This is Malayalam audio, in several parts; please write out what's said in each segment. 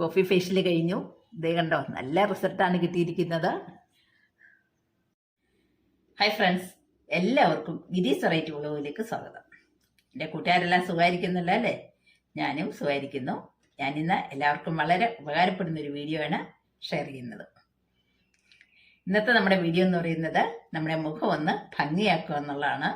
കോഫി ഫേഷ്യൽ കഴിഞ്ഞു. ഇതേ കണ്ടോ നല്ല റിസൾട്ടാണ് കിട്ടിയിരിക്കുന്നത്. ഹായ് ഫ്രണ്ട്സ് എല്ലാവർക്കും ഗിരീസ് വെറൈറ്റി വ്ളോഗിലേക്ക് സ്വാഗതം. എന്റെ കൂട്ടുകാരെല്ലാം സുഖമായിരിക്കുന്നില്ല അല്ലേ? ഞാനും സുഖമായിരിക്കുന്നു. ഞാനിന്ന് എല്ലാവർക്കും വളരെ ഉപകാരപ്പെടുന്ന ഒരു വീഡിയോ ആണ് ഷെയർ ചെയ്യുന്നത്. ഇന്നത്തെ നമ്മുടെ വീഡിയോ എന്ന് പറയുന്നത് നമ്മുടെ മുഖം ഒന്ന് ഭംഗിയാക്കുക എന്നുള്ളതാണ്.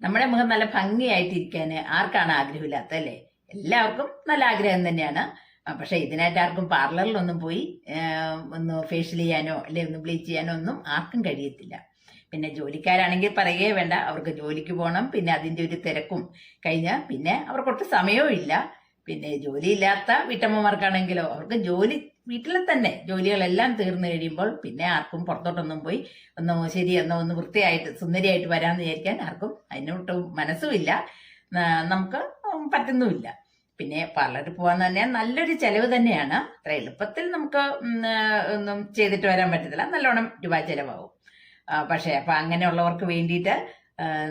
നമ്മുടെ മുഖം നല്ല ഭംഗിയായിട്ടിരിക്കാൻ ആർക്കാണ് ആഗ്രഹമില്ലാത്ത അല്ലേ? എല്ലാവർക്കും നല്ല ആഗ്രഹം തന്നെയാണ്. പക്ഷെ ഇതിനായിട്ട് ആർക്കും പാർലറിലൊന്നും പോയി ഒന്ന് ഫേഷ്യൽ ചെയ്യാനോ അല്ലെ ഒന്ന് ബ്ലീച്ച് ചെയ്യാനോ ഒന്നും ആർക്കും കഴിയത്തില്ല. പിന്നെ ജോലിക്കാരാണെങ്കിൽ പറയുകയേ വേണ്ട അവർക്ക് ജോലിക്ക് പോകണം പിന്നെ അതിന്റെ ഒരു തിരക്കും കഴിഞ്ഞാൽ പിന്നെ അവർക്കൊട്ട് സമയവും ഇല്ല. പിന്നെ ജോലിയില്ലാത്ത വീട്ടമ്മമാർക്കാണെങ്കിലോ അവർക്ക് ജോലി വീട്ടിലെ തന്നെ ജോലികളെല്ലാം തീർന്നു കഴിയുമ്പോൾ പിന്നെ ആർക്കും പുറത്തോട്ടൊന്നും പോയി ഒന്ന് ശരി എന്നോ ഒന്ന് വൃത്തിയായിട്ട് സുന്ദരിയായിട്ട് വരാമെന്ന് വിചാരിക്കാൻ ആർക്കും അതിനൊട്ടും മനസ്സുമില്ല. നമുക്ക് പറ്റുന്നുമില്ല. പിന്നെ പാർലറിൽ പോകാൻ തന്നെ നല്ലൊരു ചെലവ് തന്നെയാണ്. അത്ര എളുപ്പത്തിൽ നമുക്ക് ഒന്നും ചെയ്തിട്ട് വരാൻ പറ്റത്തില്ല. നല്ലോണം രൂപ ചെലവാകും. പക്ഷേ അപ്പൊ അങ്ങനെയുള്ളവർക്ക് വേണ്ടിയിട്ട്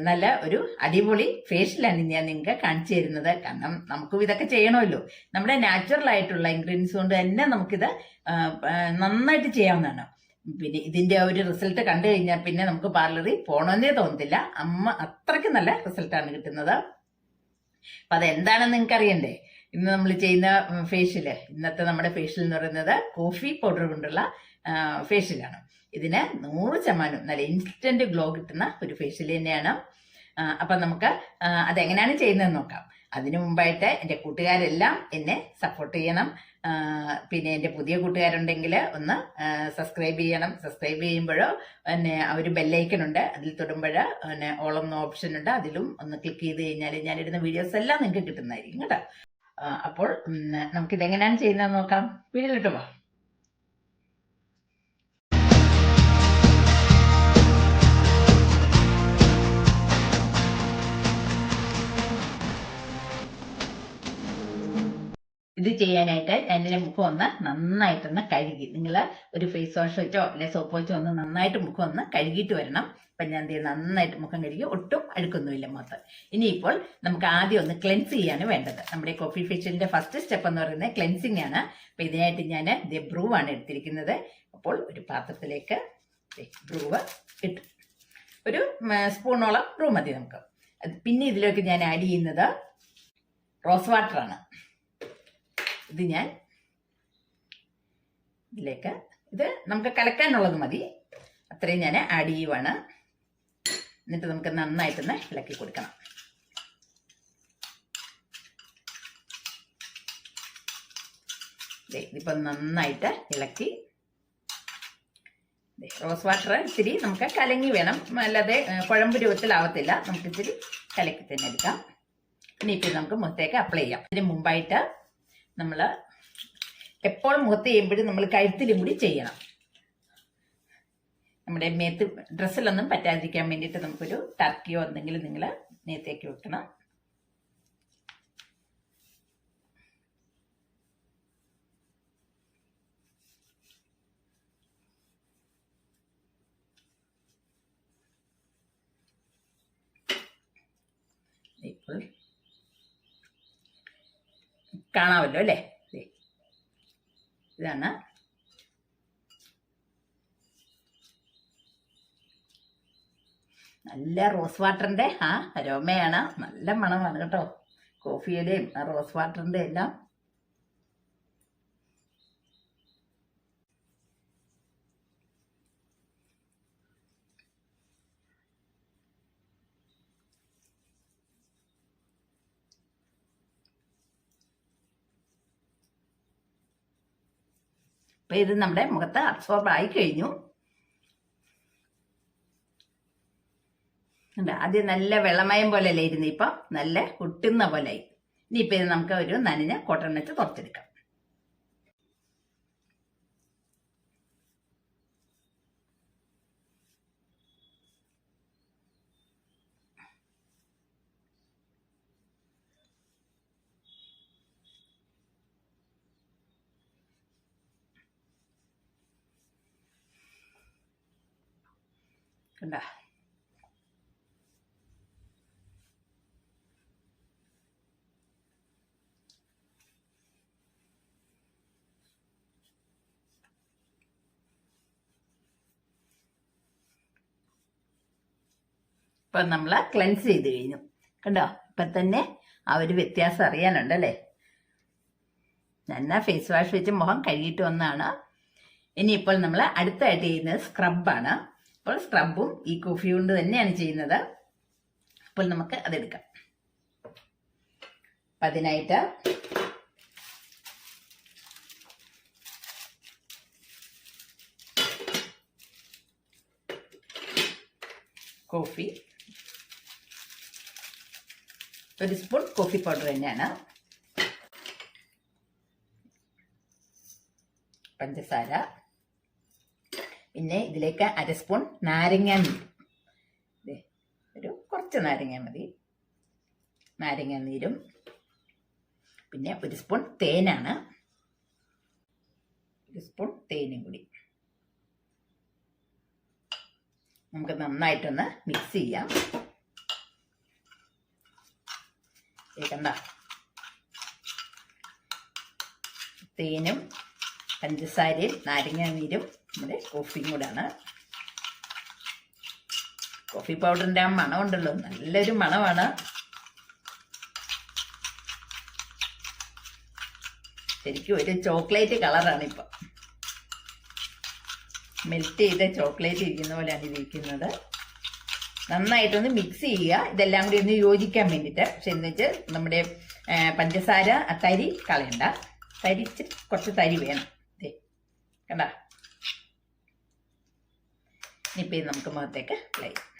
നല്ല ഒരു അടിപൊളി ഫേഷ്യലാണ് ഞാൻ നിങ്ങൾക്ക് കാണിച്ചു തരുന്നത്. കാരണം നമുക്കും ഇതൊക്കെ ചെയ്യണമല്ലോ. നമ്മുടെ നാച്ചുറൽ ആയിട്ടുള്ള ഇൻഗ്രീഡിയൻസ് കൊണ്ട് തന്നെ നമുക്കിത് നന്നായിട്ട് ചെയ്യാവുന്നതാണ്. പിന്നെ ഇതിന്റെ ഒരു റിസൾട്ട് കണ്ടു കഴിഞ്ഞാൽ പിന്നെ നമുക്ക് പാർലറിൽ പോകണമെന്നേ തോന്നത്തില്ല. അമ്മ അത്രയ്ക്ക് നല്ല റിസൾട്ടാണ് കിട്ടുന്നത്. അപ്പൊ അതെന്താണെന്ന് നിങ്ങൾക്ക് അറിയണ്ടേ ഇന്ന് നമ്മൾ ചെയ്യുന്ന ഫേഷ്യൽ ഇന്നത്തെ നമ്മുടെ ഫേഷ്യൽ എന്ന് പറയുന്നത് കോഫി പൗഡർ കൊണ്ടുള്ള ഫേഷ്യലാണ് ഇതിന് നൂറ് ശതമാനം നല്ല ഇൻസ്റ്റന്റ് ഗ്ലോ കിട്ടുന്ന ഒരു ഫേഷ്യൽ തന്നെയാണ്. അപ്പൊ നമുക്ക് അതെങ്ങനെയാണ് ചെയ്യുന്നതെന്ന് നോക്കാം. അതിനു മുമ്പായിട്ട് എന്റെ കൂട്ടുകാരെല്ലാം എന്നെ സപ്പോർട്ട് ചെയ്യണം. പിന്നെ എന്റെ പുതിയ കൂട്ടുകാരുണ്ടെങ്കിൽ ഒന്ന് സബ്സ്ക്രൈബ് ചെയ്യണം. സബ്സ്ക്രൈബ് ചെയ്യുമ്പോഴോ പിന്നെ ഒരു ബെല്ലൈക്കൺ ഉണ്ട്. അതിൽ തൊടുമ്പോൾ പിന്നെ ഓളം എന്ന ഓപ്ഷൻ ഉണ്ട്. അതിലും ഒന്ന് ക്ലിക്ക് ചെയ്ത് കഴിഞ്ഞാൽ ഞാൻ ഇടുന്ന വീഡിയോസ് എല്ലാം നിങ്ങൾക്ക് കിട്ടുന്നതായിരിക്കും കേട്ടോ. അപ്പോൾ നമുക്ക് നമുക്കിതെങ്ങനെയാണ് ചെയ്യുന്നത് നോക്കാം. വീഡിയോയിലിട്ട് പോവാം ഇത് ചെയ്യാനായിട്ട് എന്റെ മുഖം ഒന്ന് നന്നായിട്ട് ഒന്ന് കഴുകി. നിങ്ങൾ ഒരു ഫേസ് വാഷ് വെച്ചോ അല്ലെ സോപ്പ് വെച്ചോ ഒന്ന് നന്നായിട്ട് മുഖം ഒന്ന് കഴുകിയിട്ട് വരണം. അപ്പം ഞാൻ ദേ നന്നായിട്ട് മുഖം കഴുകി ഒട്ടും അഴുക്കൊന്നുമില്ല മുഖത്ത്. ഇനിയിപ്പോൾ നമുക്ക് ആദ്യം ഒന്ന് ക്ലെൻസ് ചെയ്യാണ് വേണ്ടത്. നമ്മുടെ കോഫി ഫേഷ്യലിന്റെ ഫസ്റ്റ് സ്റ്റെപ്പ് എന്ന് പറയുന്നത് ക്ലെൻസിങ് ആണ്. അപ്പം ഇതിനായിട്ട് ഞാൻ ദേ ബ്രൂ ആണ് എടുത്തിരിക്കുന്നത്. അപ്പോൾ ഒരു പാത്രത്തിലേക്ക് ബ്രൂവ് ഇട്ടു. ഒരു സ്പൂണോളം ബ്രൂ മതി നമുക്ക്. പിന്നെ ഇതിലേക്ക് ഞാൻ ആഡ് ചെയ്യുന്നത് റോസ് വാട്ടറാണ് ഇത് ഞാൻ ഇതിലേക്ക് ഇത് നമുക്ക് കലക്കാനുള്ളത് മതി. അത്രയും ഞാൻ ആഡ് ചെയ്യുവാണ്. എന്നിട്ട് നമുക്ക് നന്നായിട്ടൊന്ന് ഇളക്കി കൊടുക്കണം. ഇതിപ്പം നന്നായിട്ട് ഇളക്കി. റോസ് വാട്ടർ ഇച്ചിരി നമുക്ക് കലങ്ങി വേണം. അല്ലാതെ കുഴമ്പ് രൂപത്തിലാവത്തില്ല. നമുക്ക് ഇച്ചിരി കലക്കി തന്നെ എടുക്കാം. ഇനി ഇപ്പം നമുക്ക് മുഖത്തേക്ക് അപ്ലൈ ചെയ്യാം. ഇതിന് മുമ്പായിട്ട് നമ്മൾ എപ്പോഴും മുഖത്ത് ചെയ്യുമ്പോഴും നമ്മൾ കഴുത്തിലും കൂടി ചെയ്യണം. നമ്മുടെ മേത്ത് ഡ്രസ്സിലൊന്നും പറ്റാതിരിക്കാൻ വേണ്ടിയിട്ട് നമുക്കൊരു ടർക്കിയോ എന്തെങ്കിലും നിങ്ങൾ മേത്തേക്ക് വെക്കണം. ഇപ്പോൾ കാണാമല്ലോ അല്ലേ? ഇതാണ്. നല്ല റോസ് വാട്ടറിന്റെ ആ അരോമയാണ്. നല്ല മണമാണ് കേട്ടോ. കോഫിയുടെയും റോസ് വാട്ടറിന്റെ എല്ലാം. അപ്പൊ ഇത് നമ്മുടെ മുഖത്ത് അബ്സോർബ് ആയി കഴിഞ്ഞു. ആദ്യം നല്ല വെള്ളമയം പോലെയല്ലേ ഇരുന്ന് ഇപ്പൊ? നല്ല കുട്ടുന്ന പോലെ ആയി ഇനിയിപ്പോ ഇത് നമുക്ക് ഒരു നനഞ്ഞ കോട്ടൺ വെച്ച് തുറച്ചെടുക്കാം. കണ്ട ഇപ്പം നമ്മൾ ക്ലെൻസ് ചെയ്ത് കഴിഞ്ഞു. കണ്ടോ? ഇപ്പം തന്നെ ആ ഒരു വ്യത്യാസം അറിയാനുണ്ടല്ലേ നന്ന ഫേസ് വാഷ് വെച്ച് മുഖം കഴുകിയിട്ട് ഒന്നാണ് ഇനിയിപ്പോൾ നമ്മൾ അടുത്തായിട്ട് ചെയ്യുന്നത് സ്ക്രബാണ് അപ്പോൾ സ്ക്രബും ഈ കോഫി കൊണ്ട് തന്നെയാണ് ചെയ്യുന്നത്. അപ്പോൾ നമുക്ക് അതെടുക്കാം. അപ്പം അതിനായിട്ട് കോഫി ഒരു സ്പൂൺ കോഫി പൗഡർ തന്നെയാണ്. പഞ്ചസാര പിന്നെ ഇതിലേക്ക് അര സ്പൂൺ നാരങ്ങ നീര്. ഒരു കുറച്ച് നാരങ്ങ മതി. നാരങ്ങ നീരും. പിന്നെ ഒരു സ്പൂൺ തേനാണ്. ഒരു സ്പൂൺ തേനും കൂടി. നമുക്ക് നന്നായിട്ടൊന്ന് മിക്സ് ചെയ്യാം. കേൾക്കണ്ട തേനും പഞ്ചസാരയും നാരങ്ങ നീരും നമ്മുടെ കോഫിയും കൂടാണ്. കോഫി പൗഡറിന്റെ ആ മണം ഉണ്ടല്ലോ നല്ലൊരു മണമാണ്. ശരിക്കും ഒരു ചോക്ലേറ്റ് കളറാണ് ഇപ്പം. മെൽറ്റ് ചെയ്ത ചോക്ലേറ്റ് ഇരിക്കുന്ന പോലെയാണ് ഇതിരിക്കുന്നത് നന്നായിട്ടൊന്ന് മിക്സ് ചെയ്യുക. ഇതെല്ലാം കൂടി ഒന്ന് യോജിക്കാൻ വേണ്ടിയിട്ട്. പക്ഷെ എന്ന് നമ്മുടെ പഞ്ചസാര തരി കളയണ്ട. തരിച്ച് കുറച്ച് തരി വേണം. കണ്ട? ഇനിയിപ്പോൾ ഇത് നമുക്ക് മുഖത്തേക്ക് ചെയ്യാം.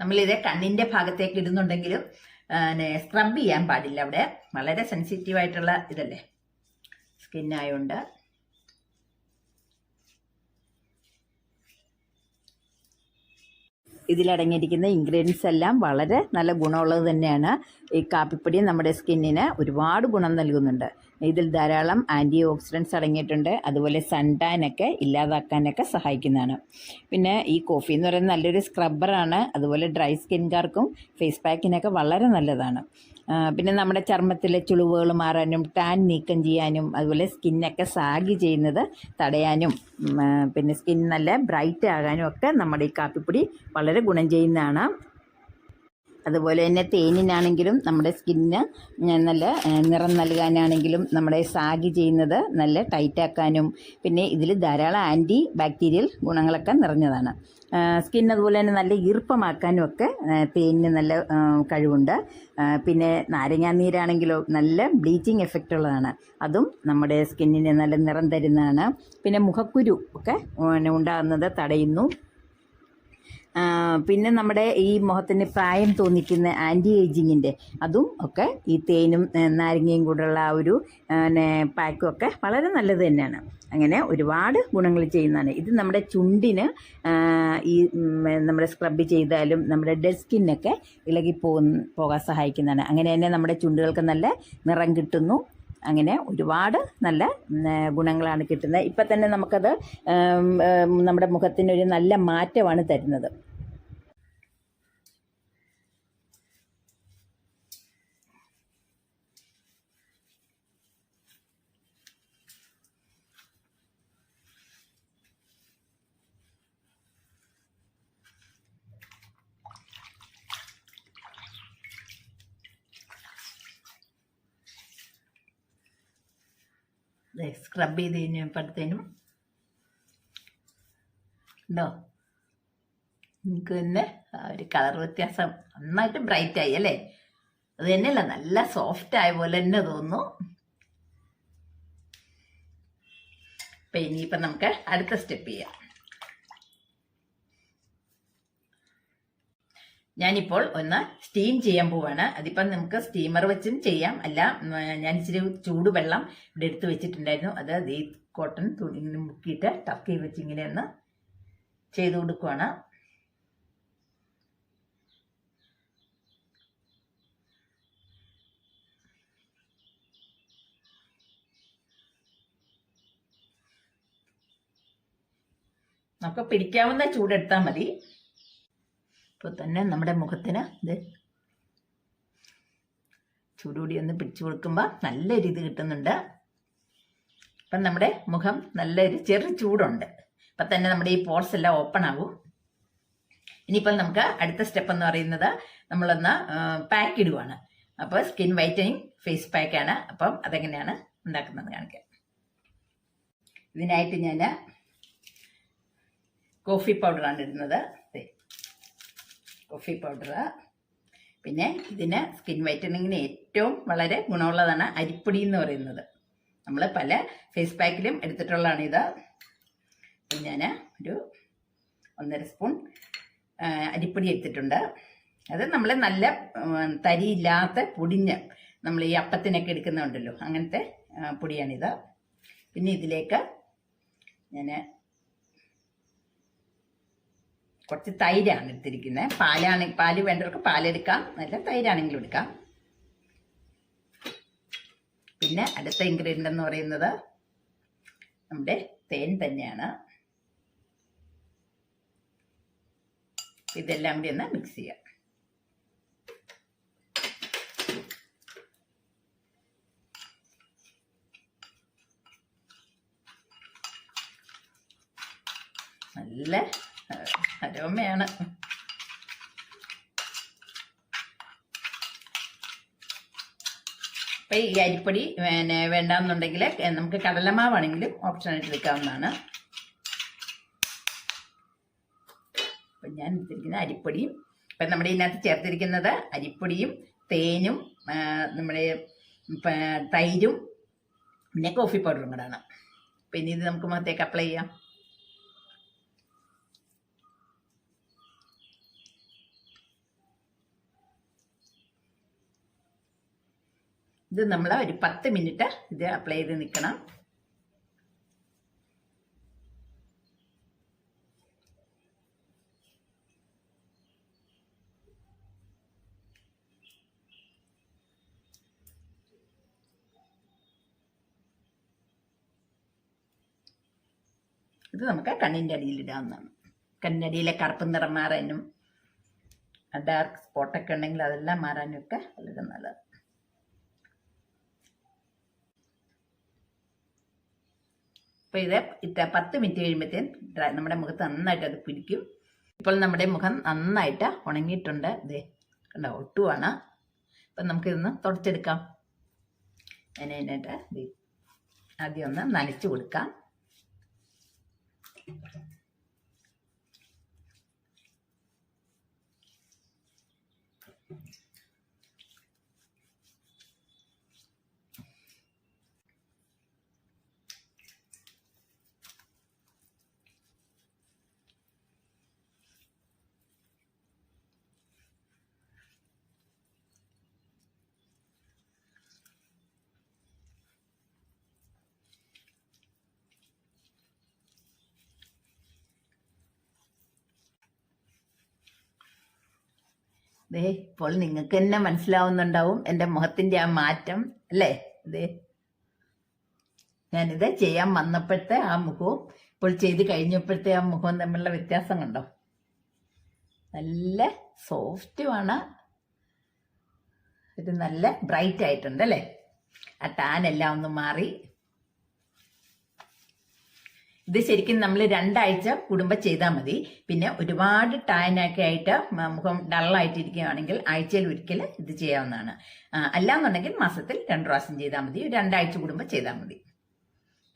നമ്മളിത് കണ്ണിന്റെ ഭാഗത്തേക്ക് ഇടുന്നുണ്ടെങ്കിലും സ്ക്രബ് ചെയ്യാൻ പാടില്ല അവിടെ. വളരെ സെൻസിറ്റീവ് ആയിട്ടുള്ള ഇതല്ലേ? സ്കിന്നായോണ്ട് ഇതിലടങ്ങിയിരിക്കുന്ന ഇൻഗ്രീഡിയൻസ് എല്ലാം വളരെ നല്ല ഗുണമുള്ളത് തന്നെയാണ് ഈ കാപ്പിപ്പൊടി നമ്മുടെ സ്കിന്നിന് ഒരുപാട് ഗുണം നൽകുന്നുണ്ട്. ഇതിൽ ധാരാളം ആന്റി ഓക്സിഡൻസ് അടങ്ങിയിട്ടുണ്ട്. അതുപോലെ സൺടാനൊക്കെ ഇല്ലാതാക്കാനൊക്കെ സഹായിക്കുന്നതാണ്. പിന്നെ ഈ കോഫി എന്ന് പറയുന്നത് നല്ലൊരു സ്ക്രബ്ബറാണ് അതുപോലെ ഡ്രൈ സ്കിൻകാർക്കും ഫേസ് പാക്കിനൊക്കെ വളരെ നല്ലതാണ്. പിന്നെ നമ്മുടെ ചർമ്മത്തിലെ ചുളിവുകൾ മാറാനും ടാൻ നീക്കം ചെയ്യാനും അതുപോലെ സ്കിന്നൊക്കെ സാഗി ചെയ്യുന്നത് തടയാനും പിന്നെ സ്കിൻ നല്ല ബ്രൈറ്റ് ആകാനും ഒക്കെ നമ്മുടെ ഈ കാപ്പിപ്പൊടി വളരെ ഗുണം ചെയ്യുന്നതാണ്. അതുപോലെ തന്നെ തേനിനാണെങ്കിലും നമ്മുടെ സ്കിന്നിന് നല്ല നിറം നൽകാനാണെങ്കിലും നമ്മുടെ സാഗി ചെയ്യുന്നത് നല്ല ടൈറ്റാക്കാനും പിന്നെ ഇതിൽ ധാരാളം ആന്റി ബാക്ടീരിയൽ ഗുണങ്ങളൊക്കെ നിറഞ്ഞതാണ്. സ്കിൻ അതുപോലെ തന്നെ നല്ല ഈർപ്പമാക്കാനും ഒക്കെ തേനിന് നല്ല കഴിവുണ്ട്. പിന്നെ പിന്നെ നാരങ്ങാനീരാണെങ്കിലോ നല്ല ബ്ലീച്ചിങ് എഫക്റ്റ് ഉള്ളതാണ്. അതും നമ്മുടെ സ്കിന്നിന് നല്ല നിറം തരുന്നതാണ്. പിന്നെ മുഖക്കുരു ഒക്കെ ഉണ്ടാകുന്നത് തടയുന്നു. പിന്നെ നമ്മുടെ ഈ മുഖത്തിന് പ്രായം തോന്നിക്കുന്ന ആന്റി ഏജിങ്ങിന്റെ അതും ഒക്കെ ഈ തേനും നാരങ്ങയും കൂടെയുള്ള ആ ഒരു പിന്നെ പാക്കും ഒക്കെ വളരെ നല്ലത് തന്നെയാണ്. അങ്ങനെ ഒരുപാട് ഗുണങ്ങൾ ചെയ്യുന്നതാണ്. ഇത് നമ്മുടെ ചുണ്ടിന് ഈ നമ്മുടെ സ്ക്രബ് ചെയ്താലും നമ്മുടെ ഡെഡ് സ്കിന്നൊക്കെ ഇളകി പോകാൻ സഹായിക്കുന്നതാണ്. അങ്ങനെ തന്നെ നമ്മുടെ ചുണ്ടുകൾക്ക് നല്ല നിറം കിട്ടുന്നു. അങ്ങനെ ഒരുപാട് നല്ല ഗുണങ്ങളാണ് കിട്ടുന്നത്. ഇപ്പം തന്നെ നമുക്കത് നമ്മുടെ മുഖത്തിനൊരു നല്ല മാറ്റമാണ് തരുന്നത്. സ്ക്രബ് ചെയ്ത് കഴിഞ്ഞപ്പോഴത്തേനും ഉണ്ടോ നിങ്ങൾക്ക് തന്നെ ഒരു കളർ വ്യത്യാസം നന്നായിട്ട് ബ്രൈറ്റ് ആയി അല്ലേ? അത് തന്നെയല്ല നല്ല സോഫ്റ്റ് ആയ പോലെ തന്നെ തോന്നുന്നു. അപ്പം ഇനിയിപ്പം നമുക്ക് അടുത്ത സ്റ്റെപ്പ് ചെയ്യാം. ഞാനിപ്പോൾ ഒന്ന് സ്റ്റീം ചെയ്യാൻ പോവാണ്. അതിപ്പം നമുക്ക് സ്റ്റീമർ വെച്ചും ചെയ്യാം. അല്ല ഞാൻ ഇച്ചിരി ചൂടുവെള്ളം ഇവിടെ എടുത്ത് വെച്ചിട്ടുണ്ടായിരുന്നു. അത് ഈ കോട്ടൺ തുണി മുക്കിയിട്ട് ടക്ക് ചെയ്ത് വെച്ച് ഇങ്ങനെ ഒന്ന് ചെയ്ത് കൊടുക്കുവാണ്. നമുക്ക് പിടിക്കാവുന്ന ചൂടെടുത്താൽ മതി. ഇപ്പോൾ തന്നെ നമ്മുടെ മുഖത്തിന് ഇത് ചൂടുകൂടി ഒന്ന് പിടിച്ചു കൊടുക്കുമ്പോൾ നല്ലൊരു ഇത് കിട്ടുന്നുണ്ട്. അപ്പം നമ്മുടെ മുഖം നല്ലൊരു ചെറു ചൂടുണ്ട്. അപ്പം തന്നെ നമ്മുടെ ഈ പോർസ് എല്ലാം ഓപ്പൺ ആകും. ഇനിയിപ്പോൾ നമുക്ക് അടുത്ത സ്റ്റെപ്പ് എന്ന് പറയുന്നത് നമ്മളൊന്ന് പാക്ക് ഇടുവാണ്. അപ്പോൾ സ്കിൻ വൈറ്റനിങ് ഫേസ് പാക്കാണ് അപ്പം അതെങ്ങനെയാണ് ഉണ്ടാക്കുന്നത് കാണിക്കാം. ഇതിനായിട്ട് ഞാൻ കോഫി പൗഡറാണ് ഇടുന്നത്. Coffee powder. പിന്നെ ഇതിന് സ്കിൻ വൈറ്റനിങ്ങിന് ഏറ്റവും വളരെ ഗുണമുള്ളതാണ് അരിപ്പൊടി എന്ന് പറയുന്നത്. നമ്മൾ പല ഫേസ് പാക്കിലും എടുത്തിട്ടുള്ളതാണ് ഇത്. ഞാൻ ഒരു ഒന്നര സ്പൂൺ അരിപ്പൊടി എടുത്തിട്ടുണ്ട്. അത് നമ്മൾ നല്ല തരിയില്ലാത്ത പൊടിഞ്ഞ് നമ്മൾ ഈ അപ്പത്തിനൊക്കെ എടുക്കുന്നുണ്ടല്ലോ അങ്ങനത്തെ പൊടിയാണിത്. പിന്നെ ഇതിലേക്ക് ഞാൻ കുറച്ച് തൈരാണ് എടുത്തിരിക്കുന്നത് പാലാണ് പാൽ വേണ്ടവർക്ക് പാലെടുക്കാം. നല്ല തൈരാണെങ്കിലും എടുക്കാം. പിന്നെ അടുത്ത ഇൻഗ്രീഡിയന്റ് എന്ന് പറയുന്നത് നമ്മുടെ തേൻ തന്നെയാണ്. ഇതെല്ലാം കൂടി ഒന്ന് മിക്സ് ചെയ്യാം. നല്ല അരോമയാണ്. അപ്പം ഈ അരിപ്പൊടി പിന്നെ വേണ്ടാന്നുണ്ടെങ്കിൽ നമുക്ക് കടലമാവാണെങ്കിലും ഓപ്ഷനായിട്ട് എടുക്കാവുന്നതാണ്. അപ്പം ഞാൻ എടുത്തിരിക്കുന്ന അരിപ്പൊടിയും ഇപ്പം നമ്മുടെ ഇതിനകത്ത് ചേർത്തിരിക്കുന്നത് അരിപ്പൊടിയും തേനും നമ്മുടെ തൈരും പിന്നെ കോഫി പൗഡറും കൂടാണ് പിന്നെ ഇത് നമുക്ക് മുഖത്തേക്ക് അപ്ലൈ ചെയ്യാം. ഇത് നമ്മൾ ഒരു പത്ത് മിനിറ്റ് ഇത് അപ്ലൈ ചെയ്ത് നിൽക്കണം ഇത് നമുക്ക് കണ്ണിന്റെ അടിയിൽ ഇടാവുന്നതാണ്. കണ്ണിന്റെ അടിയിലെ കറുപ്പ് നിറം മാറാനും ഡാർക്ക് സ്പോട്ടൊക്കെ ഉണ്ടെങ്കിൽ അതെല്ലാം മാറാനും ഒക്കെ വളരെ നല്ലത് അപ്പോൾ ഇത് ഇത്ര പത്ത് മിനിറ്റ് കഴിയുമ്പോഴത്തേന് ഡ്രൈ നമ്മുടെ മുഖത്ത് നന്നായിട്ട് അത് പിടിക്കും. ഇപ്പോൾ നമ്മുടെ മുഖം നന്നായിട്ട് ഉണങ്ങിയിട്ടുണ്ട്. ഇതേ കണ്ടോ ഒട്ടുവാണ്. അപ്പം നമുക്കിതൊന്ന് തുടച്ചെടുക്കാം. അതിനായിട്ട് ആദ്യം ഒന്ന് നനച്ച് കൊടുക്കാം. ദേ ഇപ്പോൾ നിങ്ങൾക്ക് തന്നെ മനസ്സിലാവുന്നുണ്ടാവും എന്റെ മുഖത്തിന്റെ ആ മാറ്റം അല്ലേ? ദേ ഞാനിത് ചെയ്യാൻ വന്നപ്പോഴത്തെ ആ മുഖവും ഇപ്പോൾ ചെയ്ത് കഴിഞ്ഞപ്പോഴത്തെ ആ മുഖവും തമ്മിലുള്ള വ്യത്യാസം കണ്ടോ? നല്ല സോഫ്റ്റുമാണ് ഇത് നല്ല ബ്രൈറ്റ് ആയിട്ടുണ്ട് അല്ലേ? ആ ടാൻ എല്ലാം ഒന്ന് മാറി. ഇത് ശരിക്കും നമ്മൾ രണ്ടാഴ്ച കുടുംബം ചെയ്താൽ മതി. പിന്നെ ഒരുപാട് ടാനൊക്കെ ആയിട്ട് മുഖം ഡള്ളായിട്ടിരിക്കുകയാണെങ്കിൽ ആഴ്ചയിൽ ഒരിക്കൽ ഇത് ചെയ്യാവുന്നതാണ്. അല്ലാന്നുണ്ടെങ്കിൽ മാസത്തിൽ രണ്ടു പ്രാവശ്യം ചെയ്താൽ മതി. രണ്ടാഴ്ച കുടുംബം ചെയ്താൽ മതി.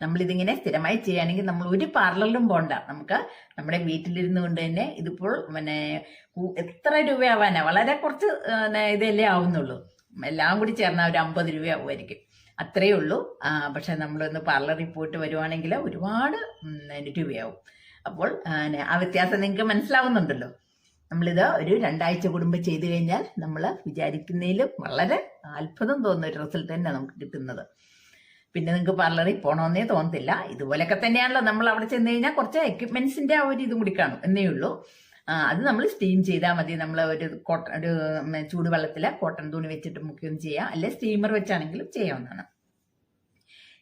നമ്മളിതിങ്ങനെ സ്ഥിരമായി ചെയ്യുകയാണെങ്കിൽ നമ്മൾ ഒരു പാർലറിലും പോണ്ട. നമുക്ക് നമ്മുടെ വീട്ടിലിരുന്നു കൊണ്ട് തന്നെ ഇതിപ്പോൾ പിന്നെ എത്ര രൂപയാവാനാ? വളരെ കുറച്ച് ഇതല്ലേ ആവുന്നുള്ളൂ. എല്ലാം കൂടി ചേർന്നാൽ ഒരു അമ്പത് രൂപയാവുമായിരിക്കും. അത്രയേ ഉള്ളൂ. പക്ഷെ നമ്മളൊന്ന് പാർലറിൽ പോയിട്ട് വരുവാണെങ്കിൽ ഒരുപാട് രൂപയാവും അപ്പോൾ ആ, വ്യത്യാസം നിങ്ങൾക്ക് മനസ്സിലാവുന്നുണ്ടല്ലോ. നമ്മളിത് ഒരു രണ്ടാഴ്ച കുടുംബം ചെയ്തു കഴിഞ്ഞാൽ നമ്മൾ വിചാരിക്കുന്നതിലും വളരെ അത്ഭുതം തോന്നുന്ന ഒരു റിസൾട്ട് തന്നെ നമുക്ക് കിട്ടുന്നത്. പിന്നെ നിങ്ങൾക്ക് പാർലറിൽ പോകണമെന്നേ തോന്നത്തില്ല. ഇതുപോലൊക്കെ തന്നെയാണല്ലോ നമ്മൾ അവിടെ ചെന്ന് കഴിഞ്ഞാൽ കുറച്ച് എക്യുപ്മെന്റ്സിന്റെ ആ ഒരു ഇതും കൂടി കാണും. എന്നേ ഉള്ളൂ. അത് നമ്മൾ സ്റ്റീം ചെയ്താൽ മതി. നമ്മൾ ഒരു കോട്ടൺ ഒരു ചൂട് ചൂടുവെള്ളത്തിൽ കോട്ടൺ തുണി വെച്ചിട്ട് മുക്കുകയും ചെയ്യാം. അല്ലെ സ്റ്റീമർ വെച്ചാണെങ്കിലും ചെയ്യാവുന്നതാണ്.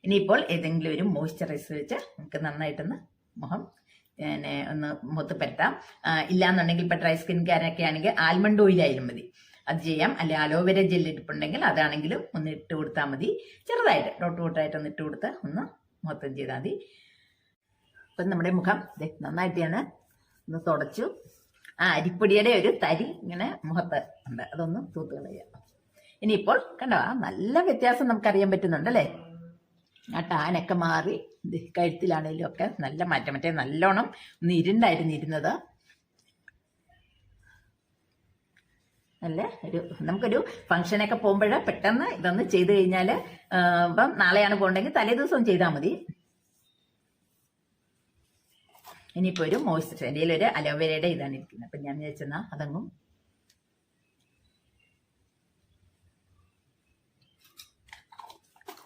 ഇനിയിപ്പോൾ ഏതെങ്കിലും ഒരു മോയ്സ്ചറൈസർ വെച്ച് നമുക്ക് നന്നായിട്ടൊന്ന് മുഖം പിന്നെ ഒന്ന് മുഖത്ത് പരത്താം ഇല്ലാന്നുണ്ടെങ്കിൽ ഇപ്പം ഡ്രൈ സ്കിൻ കെയറൊക്കെ ആണെങ്കിൽ ആൽമണ്ട് ഓയിലായാലും മതി. അത് ചെയ്യാം. അല്ലെ അലോവേര ജെല്ല് ഇരിപ്പുണ്ടെങ്കിൽ അതാണെങ്കിലും ഒന്ന് ഇട്ട് കൊടുത്താൽ മതി. ചെറുതായിട്ട് ഡോട്ട് ഡോട്ടായിട്ട് ഒന്ന് ഇട്ട് കൊടുത്ത് ഒന്ന് മുഖത്തും ചെയ്താൽ മതി. അപ്പം നമ്മുടെ മുഖം നന്നായിട്ട് ഞാൻ ഒന്ന് തുടച്ചു. ആ അരിപ്പൊടിയുടെ ഒരു തരി ഇങ്ങനെ മുഖത്ത് ഉണ്ട്. അതൊന്ന് തൂത്ത് കളയുക. ഇനിയിപ്പോൾ കണ്ടോ ആ നല്ല വ്യത്യാസം നമുക്കറിയാൻ പറ്റുന്നുണ്ടല്ലേ ആ ടാനൊക്കെ മാറി ദേ കഴുത്തിലാണേലും ഒക്കെ നല്ല മാറ്റം. മറ്റേ നല്ലോണം ഒന്ന് ഇരുണ്ടായിരുന്നു ഇരുന്നത്. ഒരു നമുക്കൊരു ഫംഗ്ഷനൊക്കെ പോകുമ്പോൾ പെട്ടെന്ന് ഇതൊന്ന് ചെയ്ത് കഴിഞ്ഞാൽ ഇപ്പം നാളെയാണ് പോകണ്ടെങ്കിൽ തലേ ദിവസം ചെയ്താൽ മതി. ഇനിയിപ്പോൾ ഒരു മോയ്സ്ചർ എന്റെ ഒരു അലോവേരയുടെ ഇതാണ് ഇരിക്കുന്നത്. അപ്പം ഞാൻ വിചാരിച്ചെന്നാൽ അതങ്ങും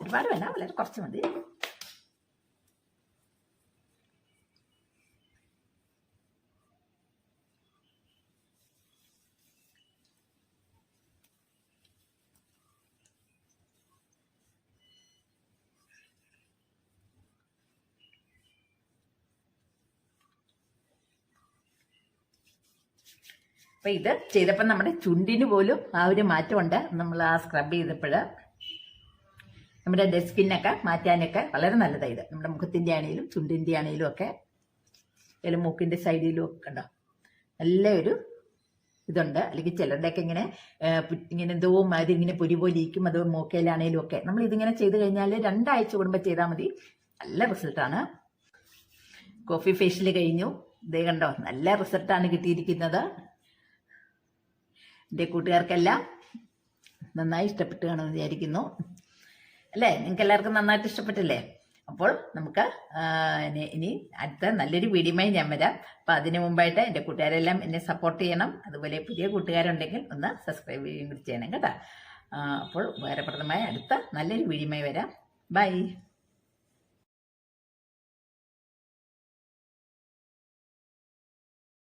ഒരുപാട് വേണ്ട വളരെ കുറച്ച് മതി. അപ്പൊ ഇത് ചെയ്തപ്പോൾ നമ്മുടെ ചുണ്ടിന് പോലും ആ ഒരു മാറ്റമുണ്ട്. നമ്മൾ ആ സ്ക്രബ് ചെയ്തപ്പോൾ നമ്മുടെ ഡെഡ് സ്കിന്നൊക്കെ മാറ്റാനൊക്കെ വളരെ നല്ലതാണ് ഇത്. നമ്മുടെ മുഖത്തിന്റെ ആണെങ്കിലും ചുണ്ടിന്റെ ആണെങ്കിലും ഒക്കെ അല്ലെങ്കിൽ മൂക്കിന്റെ സൈഡിലും ഒക്കെ ഉണ്ടോ നല്ല ഒരു ഇതുണ്ട്. അല്ലെങ്കിൽ ചിലരുടെയൊക്കെ ഇങ്ങനെ ഇങ്ങനെ എന്തോ മാതിരി ഇങ്ങനെ പൊരി പോലെ ഇരിക്കും. അത് മൂക്കയിലാണേലും ഒക്കെ. നമ്മൾ ഇതിങ്ങനെ ചെയ്ത് കഴിഞ്ഞാൽ രണ്ടാഴ്ച കൂടുമ്പോൾ ചെയ്താൽ മതി. നല്ല റിസൾട്ടാണ് കോഫി ഫേഷ്യൽ കഴിഞ്ഞു. ഇതേ കണ്ടോ? നല്ല റിസൾട്ടാണ് കിട്ടിയിരിക്കുന്നത്. എന്റെ കൂട്ടുകാർക്കെല്ലാം നന്നായി ഇഷ്ടപ്പെട്ടു കാണുമെന്ന് വിചാരിക്കുന്നു. അല്ലേ? നിങ്ങൾക്ക് എല്ലാവർക്കും നന്നായിട്ട് ഇഷ്ടപ്പെട്ടില്ലേ? അപ്പോൾ നമുക്ക് ഇനി അടുത്ത നല്ലൊരു വീഡിയോമായി ഞാൻ വരാം. അപ്പോൾ അതിനു മുമ്പായിട്ട് എന്റെ കൂട്ടുകാരെല്ലാം എന്നെ സപ്പോർട്ട് ചെയ്യണം. അതുപോലെ പുതിയ കൂട്ടുകാരുണ്ടെങ്കിൽ ഒന്ന് സബ്സ്ക്രൈബ് ചെയ്യുകയും കൂടി ചെയ്യണം കേട്ടോ. അപ്പോൾ ഉപകാരപ്രദമായ അടുത്ത നല്ലൊരു വീഡിയോമായി വരാം. ബൈ